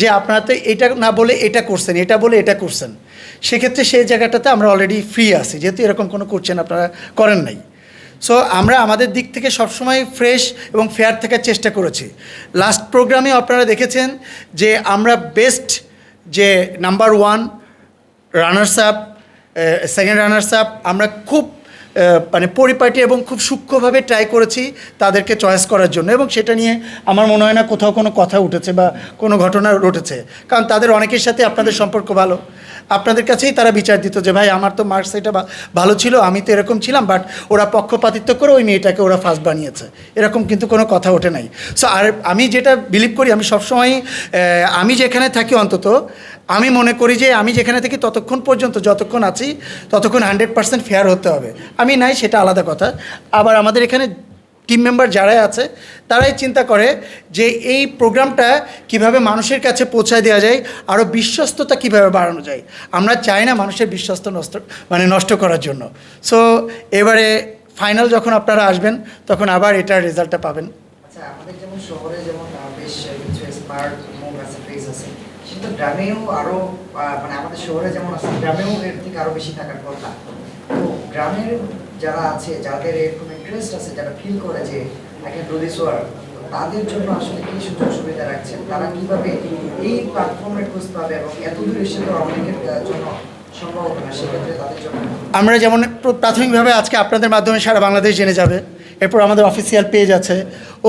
যে আপনারা তো এটা না বলে এটা করছেন, এটা বলে এটা করছেন। সেক্ষেত্রে সেই জায়গাটাতে আমরা অলরেডি ফ্রি আছি, যেহেতু এরকম কোনো করছেন আপনারা করেন নাই। সো আমরা আমাদের দিক থেকে সবসময় ফ্রেশ এবং ফেয়ার থাকার চেষ্টা করেছি। লাস্ট প্রোগ্রামে আপনারা দেখেছেন যে আমরা বেস্ট যে number one runners up second runners up আমরা খুব মানে পরিপাটি এবং খুব সূক্ষ্মভাবে ট্রাই করেছি তাদেরকে চয়েস করার জন্য এবং সেটা নিয়ে আমার মনে হয় না কোথাও কোনো কথা উঠেছে বা কোনো ঘটনা ঘটেছে। কারণ তাদের অনেকের সাথে আপনাদের সম্পর্ক ভালো। আপনাদের কাছেই তারা বিচার দিত যে, ভাই, আমার তো মার্কস এটা ভালো ছিল, আমি তো এরকম ছিলাম বাট ওরা পক্ষপাতিত্ব করে ওই মেয়েটাকে ওরা ফার্স্ট বানিয়েছে। এরকম কিন্তু কোনো কথা ওঠে নাই। সো আর আমি যেটা বিলিভ করি, আমি সবসময় আমি যেখানে থাকি অন্তত আমি মনে করি যে আমি যেখানে থাকি ততক্ষণ পর্যন্ত যতক্ষণ আছি, ততক্ষণ হান্ড্রেড পার্সেন্ট ফেয়ার হতে হবে। আমি নাই, সেটা আলাদা কথা। আবার আমাদের এখানে টিম মেম্বার যারাই আছে, তারাই চিন্তা করে যে এই প্রোগ্রামটা কীভাবে মানুষের কাছে পৌঁছায় দেওয়া যায় আরও বিশ্বস্ততা কীভাবে বাড়ানো যায়। আমরা চাই না মানুষের বিশ্বস্ত নষ্ট মানে নষ্ট করার জন্য। সো এবারে ফাইনাল যখন আপনারা আসবেন, তখন আবার এটার রেজাল্টটা পাবেন। আচ্ছা আমাদের যেমন শহরে যেমন কিছু স্মার্ট আছে ফেস আছে। কিন্তু গ্রামেও আরও মানে আমাদের শহরে যেমন আছে, গ্রামেও এর থেকে আরও বেশি থাকার কথা। তো গ্রামের যারা আছে, যাদের এরকম ইন্টারেস্ট আছে, যারা ফিল করে যে I can do this work তাদের জন্য আসলে কি সুযোগ সুবিধা রাখছেন? তারা কীভাবে এই প্ল্যাটফর্মের খোঁজ পাবে এবং এত দূর এসে তো অনেকের জন্য আমরা যেমন প্র- প্রাথমিকভাবে আজকে আপনাদের মাধ্যমে সারা বাংলাদেশ জেনে যাবে। এরপর আমাদের অফিসিয়াল পেজ আছে,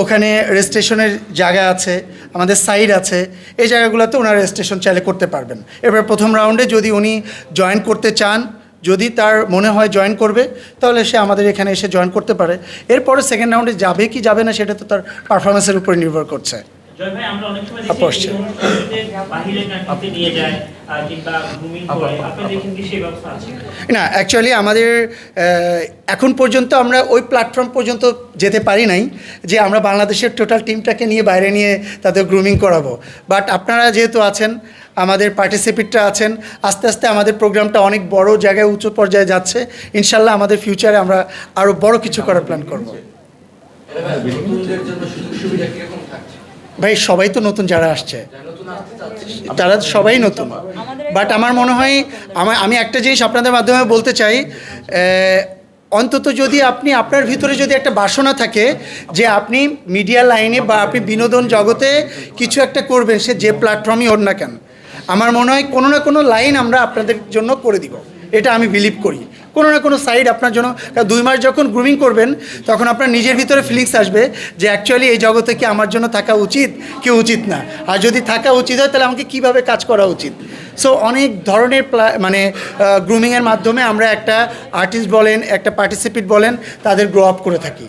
ওখানে রেজিস্ট্রেশনের জায়গা আছে, আমাদের সাইড আছে, এই জায়গাগুলোতে ওনার রেজিস্ট্রেশন চাইলে করতে পারবেন। এবার প্রথম রাউন্ডে যদি উনি জয়েন করতে চান, যদি তার মনে হয় জয়েন করবে, তাহলে সে আমাদের এখানে এসে জয়েন করতে পারে। এরপরে সেকেন্ড রাউন্ডে যাবে কি যাবে না, সেটা তো তার পারফরমেন্সের উপরে নির্ভর করছে। জয় ভাই আমরা অনেক সময় দেখি আসছে। এই অনুষ্ঠানটিতে বাহিরে কান্ট্রিতে নিয়ে যায় আহ, কিংবা গ্রুমিং করে আপনাদের এখানে কি সেই ব্যবস্থা আছে? না অ্যাকচুয়ালি আমাদের এখন পর্যন্ত আমরা ওই প্ল্যাটফর্ম পর্যন্ত যেতে পারি নাই যে আমরা বাংলাদেশের টোটাল টিমটাকে নিয়ে বাইরে নিয়ে তাদের গ্রুমিং করাবো। বাট আপনারা যেহেতু আছেন আমাদের পার্টিসিপেটরা আছেন আস্তে আস্তে আমাদের প্রোগ্রামটা অনেক বড় জায়গায় উঁচু পর্যায়ে যাচ্ছে। ইনশাল্লাহ আমাদের ফিউচারে আমরা আরও বড় কিছু করার প্ল্যান করব। ভাই, সবাই তো নতুন যারা আসছে। তারা সবাই নতুন। বাট আমার মনে হয়, আমার আমি একটা জিনিস আপনাদের মাধ্যমে বলতে চাই অন্তত যদি আপনি, আপনার ভিতরে যদি একটা বাসনা থাকে যে আপনি মিডিয়া লাইনে বা আপনি বিনোদন জগতে কিছু একটা করবেন, সে যে প্ল্যাটফর্মই হোক না কেন, আমার মনে হয় কোনো না কোনো লাইন আমরা আপনাদের জন্য করে দিব। এটা আমি বিলিভ করি। কোনো না কোনো সাইড আপনার জন্য। দুই মাস যখন গ্রুমিং করবেন, তখন আপনার নিজের ভিতরে ফিলিংস আসবে যে অ্যাকচুয়ালি এই জগতে কি আমার জন্য থাকা উচিত, কি উচিত না। আর যদি থাকা উচিত হয়, তাহলে আমাকে কীভাবে কাজ করা উচিত? সো অনেক ধরনের মানে গ্রুমিংয়ের মাধ্যমে আমরা একটা আর্টিস্ট বলেন, একটা পার্টিসিপেট বলেন, তাদের গ্রো আপ করে থাকি।